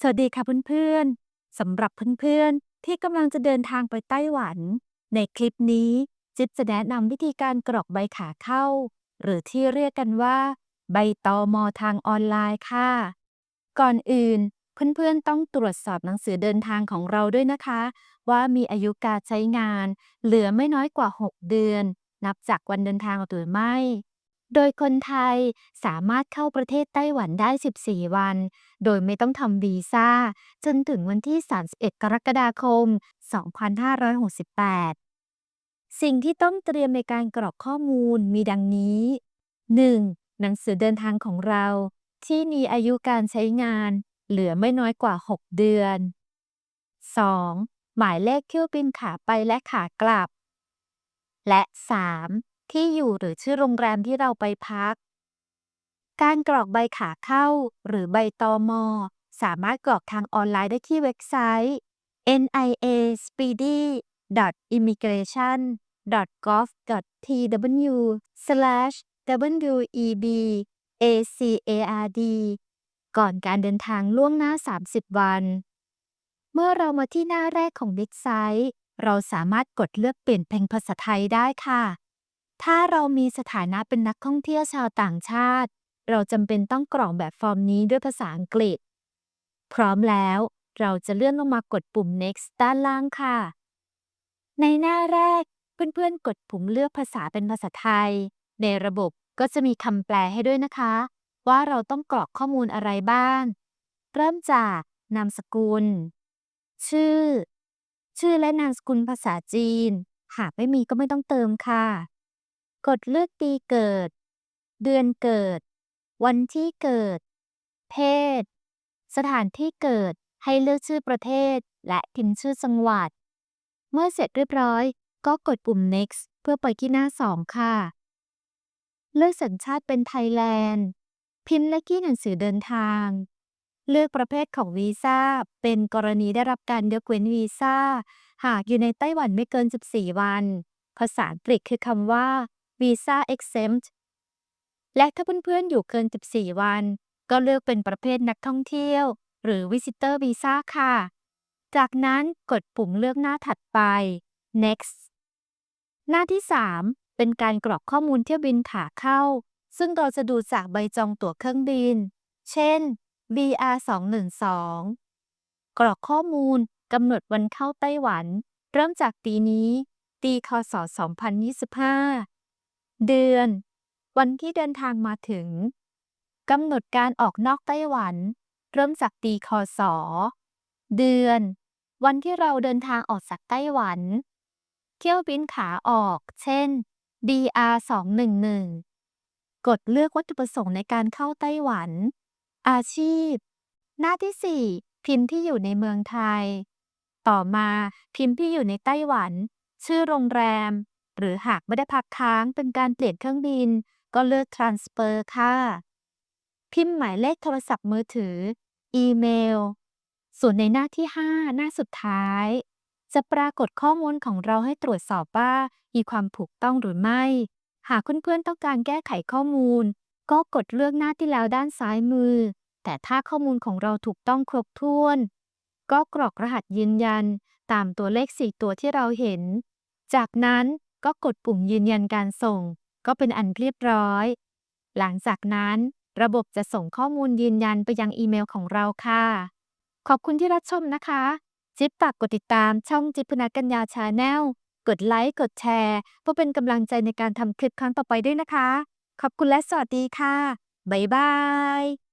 สวัสดีค่ะเพื่อนๆสำหรับเพื่อนๆ ที่กำลังจะเดินทางไปไต้หวัน ในคลิปนี้จิ๊บจะแนะนำวิธีการกรอกใบขาเข้า หรือที่เรียกกันว่า ใบตอมอทางออนไลน์ค่ะ ก่อนอื่น เพื่อนๆต้องตรวจสอบหนังสือเดินทางของเราด้วยนะคะ ว่ามีอายุการใช้งาน เหลือไม่น้อยกว่า 6 เดือน นับจากวันเดินทางหรือไม่ โดยคนไทยสามารถเข้าประเทศไต้หวันได้ 14 วัน โดยไม่ต้องทำวีซ่า จนถึงวันที่ 31 กรกฎาคม 2568 สิ่งที่ต้องเตรียมในการกรอกข้อมูลมีดังนี้ 1. หนังสือเดินทางของเรา ที่มีอายุการใช้งาน เหลือไม่น้อยกว่า 6 เดือน 2. หมายเลขเที่ยวบินขาไปและขากลับ และ 3. ที่อยู่หรือชื่อโรงแรมที่เราไปพัก การกรอกใบขาเข้า หรือใบตอมอสามารถกรอกทางออนไลน์ได้ที่เว็บไซต์ nia.speedy.immigration.gov.tw/webacard ก่อนการเดินทางล่วงหน้า 30 วัน เมื่อเรามาที่หน้าแรกของเว็บไซต์ เราสามารถกดเลือกเปลี่ยนเป็นภาษาไทยได้ค่ะ ถ้าเรามีสถานะเป็นนักท่องเที่ยวชาวต่างชาติ เราจำเป็นต้องกรอกแบบฟอร์มนี้ด้วยภาษาอังกฤษ พร้อมแล้ว เราจะเลื่อนลงมากดปุ่ม next ด้านล่างค่ะ ในหน้าแรก เพื่อนๆ กดปุ่มเลือกภาษาเป็นภาษาไทย ในระบบก็จะมีคำแปลให้ด้วยนะคะ ว่าเราต้องกรอกข้อมูลอะไรบ้าง เริ่มจากนามสกุล ชื่อ ชื่อและนามสกุลภาษาจีน หากไม่มีก็ไม่ต้องเติมค่ะ กดเลือกปีเกิด เดือนเกิด วันที่เกิด เพศ สถานที่เกิดให้เลือกชื่อประเทศ และพิมพ์ชื่อจังหวัด เมื่อเสร็จเรียบร้อย ก็กดปุ่ม next เพื่อไปที่หน้า 2 ค่ะ เลือกสัญชาติเป็นไทยแลนด์ พิมพ์เลขที่หนังสือเดินทาง เลือกประเภทของวีซ่า เป็นกรณีได้รับการยกเว้นวีซ่า หากอยู่ในไต้หวันไม่เกิน 14 วัน ภาษาอังกฤษคือคำว่า visa exempt และถ้าเพื่อนๆอยู่เกิน 14 วัน ก็เลือกเป็นประเภทนักท่องเที่ยว หรือ visitor visa ค่ะ จากนั้นกดปุ่มเลือกหน้าถัดไป next หน้าที่ 3 เป็นการกรอกข้อมูลเที่ยวบินขาเข้า ซึ่งเราจะดูจากใบจองตั๋วเครื่องบิน เช่น BR 212กรอกข้อมูลกำหนดวันเข้าไต้หวัน เริ่มจากปีนี้ ปีคศ 2025 เดือน วันที่เดินทางมาถึง กำหนดการออกนอกไต้หวัน เริ่มจากปีคศ เดือน วันที่เราเดินทางออกจากไต้หวัน เที่ยวบินขาออก เช่น DR 211กดเลือกวัตถุประสงค์ในการเข้าไต้หวัน อาชีพ หน้าที่ 4 พิมพ์ที่อยู่ในเมืองไทย ต่อมาพิมพ์ที่อยู่ในไต้หวัน ชื่อโรงแรม หรือหากไม่ได้พักค้างเป็นการเปลี่ยนเครื่องบิน ก็เลือก transfer ค่ะ พิมพ์หมายเลขโทรศัพท์มือถือ อีเมล ส่วนในหน้าที่ 5 หน้าสุดท้าย จะปรากฏข้อมูลของเราให้ตรวจสอบว่ามีความถูกต้องหรือไม่ หากเพื่อนๆต้องการแก้ไขข้อมูล ก็กดเลือกหน้าที่แล้วด้านซ้ายมือ แต่ถ้าข้อมูลของเราถูกต้องครบถ้วน ก็กรอกรหัสยืนยันตามตัวเลข 4 ตัวที่เราเห็น จากนั้น ก็กดปุ่มยืนยันการส่ง ก็เป็นอันเรียบร้อย หลังจากนั้น ระบบจะส่งข้อมูลยืนยันไปยังอีเมลของเราค่ะ ขอบคุณที่รับชมนะคะ จิ๊บฝากกดติดตามช่องจิ๊บพนักกัญญาชาแนลกดไลค์ กดแชร์ เพื่อเป็นกำลังใจในการทำคลิปครั้งต่อไปด้วยนะคะ ขอบคุณและสวัสดีค่ะ บ๊ายบาย